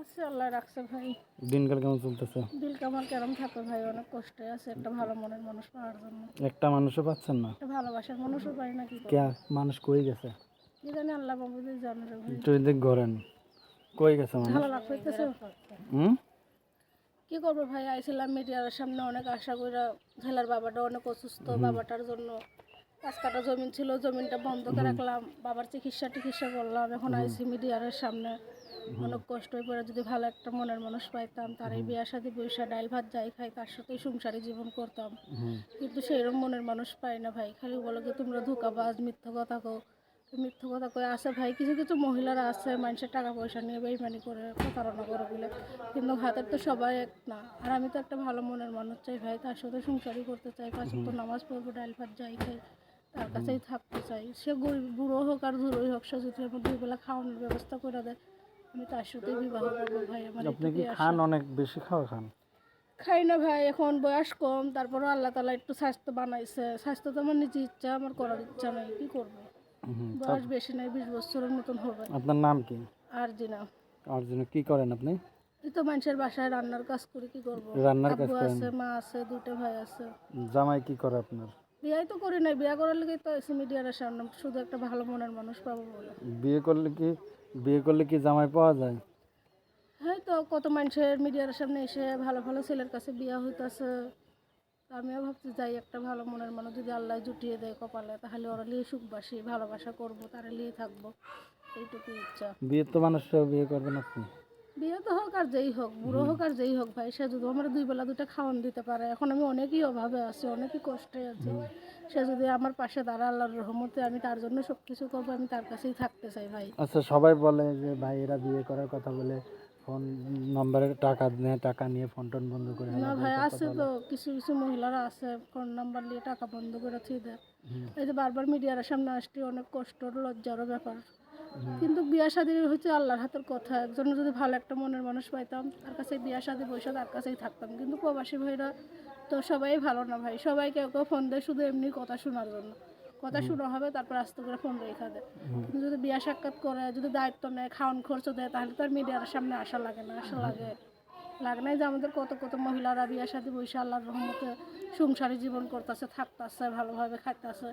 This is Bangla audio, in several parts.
আছে আল্লাহ রাখছে ভাই। দিনকাল কেমন চলতেছে? দিল কামাল কেরম থাকে ভাই অনেক কষ্টে আছে একটা ভালো মনের মানুষ পাওয়ার জন্য। একটা মানুষও পাচ্ছেন না? একটা ভালোবাসার মানুষও পাই না কি কে মানুষ কই গেছে? কি জানি আল্লাহ বাবুদের জানে রে ভাই। একটু এদিক ঘোরেন। কই গেছে মানুষ? ভালো লাগতেছে হুম? কি করব ভাই আইছিলাম মিডিয়ার সামনে অনেক আশা করে ছেলের বাবাটা অনেক অসুস্থ বাবাটার জন্য পাঁচ কাটা জমিন ছিল জমিনটা বন্ধ করে রাখলাম। বাবার চিকিৎসা টিকিৎসা করলাম এখন আইসি মিডিয়ার সামনে। অনেক কষ্ট হয়ে পড়ে যদি ভালো একটা মনের মানুষ পাইতাম তার এই বিয়ার সাথে বৈশা ডাইল ভাত যাই খাই তার সাথেই সংসারী জীবন করতাম। কিন্তু সেইরকম মনের মানুষ পাই না ভাই। খালি বলো কি তোমরা ধোকাবাজ মিথ্যা কথা কো মিথ্যা কথা কয়ে আছে ভাই। কিছু কিছু মহিলারা আছে মানুষের টাকা পয়সা নিয়ে বেইমানি করে প্রতারণা করে বলে। কিন্তু হাতের তো সবাই এক না। আর আমি তো একটা ভালো মনের মানুষ চাই ভাই। তার সাথে সংসারই করতে চাই। পাঁচ তো নামাজ পড়ব ডাইল ভাত যাই খাই। তার কাছেই থাকতে চাই। সে গরিব বুড়ো হোক আর ধুরোই হোক সে যদি আমার দুই বেলা খাওয়ানোর ব্যবস্থা করে দেয় আমি তার সাথে বিবাহ করব ভাই আমার আপনি কি খান? অনেক বেশি খাওয়া খান? খাই না ভাই এখন বয়স কম তারপরে আল্লাহ তালা একটু স্বাস্থ্য বানাইছে। স্বাস্থ্য তো আমার নিজের ইচ্ছা আমার করার ইচ্ছা নাই কি করব? বয়স বেশি নাই বিশ বছরের মতন হবে। আপনার নাম কি? আর জি আর জন্য কি করেন আপনি? এই তো মানুষের বাসায় রান্নার কাজ করি কি করব? রান্নার কাজ আছে মা আছে দুটো ভাই আছে। জামাই কি করে আপনার? বিয়াই তো করি নাই বিয়া করার লেগে তো এসে মিডিয়ার সামনে শুধু একটা ভালো মনের মানুষ পাবো বলে। বিয়ে করলে কি বিয়ে করলে কি জামাই পাওয়া যায়? হ্যাঁ তো কত মানুষের মিডিয়ার সামনে এসে ভালো ভালো ছেলের কাছে বিয়া হইতাছে। আমিও ভাবছি যাই একটা ভালো মনের মানুষ যদি আল্লাহ জুটিয়ে দেয় কপালে তাহলে ওরা নিয়ে সুখবাসী ভালোবাসা করব তারা নিয়ে থাকব। এইটুকু ইচ্ছা। বিয়ে তো মানুষ বিয়ে করবেন আপনি বিয়ে তো হোক আর যেই হোক বুড়ো হোক আর যেই হোক ভাই সে যদি আমার দুই বেলা দুটো খাওয়ান দিতে পারে। এখন আমি অনেকই অভাবে আছি অনেকই কষ্টে আছি। সে যদি আমার পাশে দাঁড়া আল্লাহর রহমতে আমি তার জন্য সব কিছু করব আমি তার কাছেই থাকতে চাই ভাই। আচ্ছা সবাই বলে যে ভাই এরা বিয়ে করার কথা বলে ফোন নম্বরে টাকা নেয় টাকা নিয়ে ফোন টোন বন্ধ করে না ভাই আছে তো কিছু কিছু মহিলারা আছে ফোন নাম্বার নিয়ে টাকা বন্ধ করে থুই দেয়। এই যে বারবার মিডিয়ার সামনে আসছি অনেক কষ্টর লজ্জারও ব্যাপার। কিন্তু বিয়া শাদি হচ্ছে আল্লাহর হাতের কথা। একজন যদি ভালো একটা মনের মানুষ পাইতাম তার কাছে বিয়া শাদি বসে তার কাছেই থাকতাম। কিন্তু প্রবাসী ভাইরা তো সবাই ভালো না ভাই। সবাই কেউ কেউ ফোন দেয় শুধু এমনি কথা শোনার জন্য। কথা শোনা হবে তারপর আস্তে করে ফোন রেখা দেয়। কিন্তু যদি বিয়া সাক্ষাৎ করে যদি দায়িত্ব নেয় খাওয়ান খরচ দেয় তাহলে তো আর মিডিয়ার সামনে আসা লাগে না আসা লাগে। লাগে নাই যে আমাদের কত কত মহিলারা বিয়ার সাথে বসে আল্লাহর রহমতে সংসারী জীবন করতেছে থাকতেছে ভালোভাবে খাইতেছে।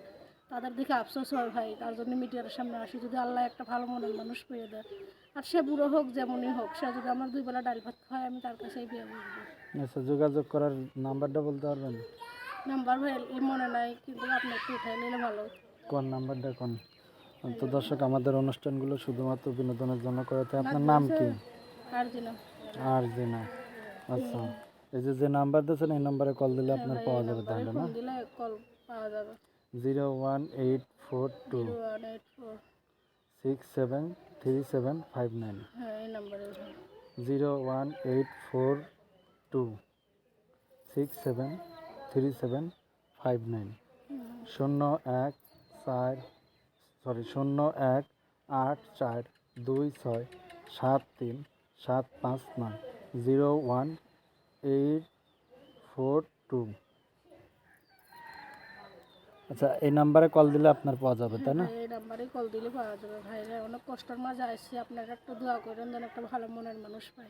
তাদের দিকে আফসোস হয় ভাই তার জন্য মিডিয়ার সামনে আসি যদি আল্লাহ একটা ভালো মনের মানুষ পেয়ে দেয়। আর সে বুড়ো হোক যেমনই হোক সে যদি আমার দুই বেলা ডাল ভাত খায় আমি তার কাছেই বিয়ে বলব আচ্ছা যোগাযোগ করার নাম্বারটা বলতে পারবেন? নাম্বার ভাই মনে নাই কিন্তু আপনি একটু উঠাই নিলে ভালো কোন নাম্বারটা কোন? তো দর্শক আমাদের অনুষ্ঠানগুলো শুধুমাত্র বিনোদনের জন্য করে থাকে আপনার নাম কি? আর জি না আর জি না আচ্ছা এই যে যে নাম্বার দিয়েছেন এই নাম্বারে কল দিলে আপনার পাওয়া যাবে তাহলে না? কল পাওয়া যাবে। Zero one eight four two six seven three seven five nine হ্যাঁ zero one eight four two six seven three seven five nine শূন্য এক চার সরি শূন্য এক আট চার দুই ছয় সাত তিন সাত পাঁচ নয়। Zero one eight four two আচ্ছা এই নাম্বারে কল দিলে আপনার পাওয়া যাবে, তাই না? এই নাম্বারে কল দিলে পাওয়া যাবে। ভাইরা, অনেক কষ্টের মাঝে আসছি। আপনারা একটু দোয়া করেন, যেন একটা ভালো মনের মানুষ পাই।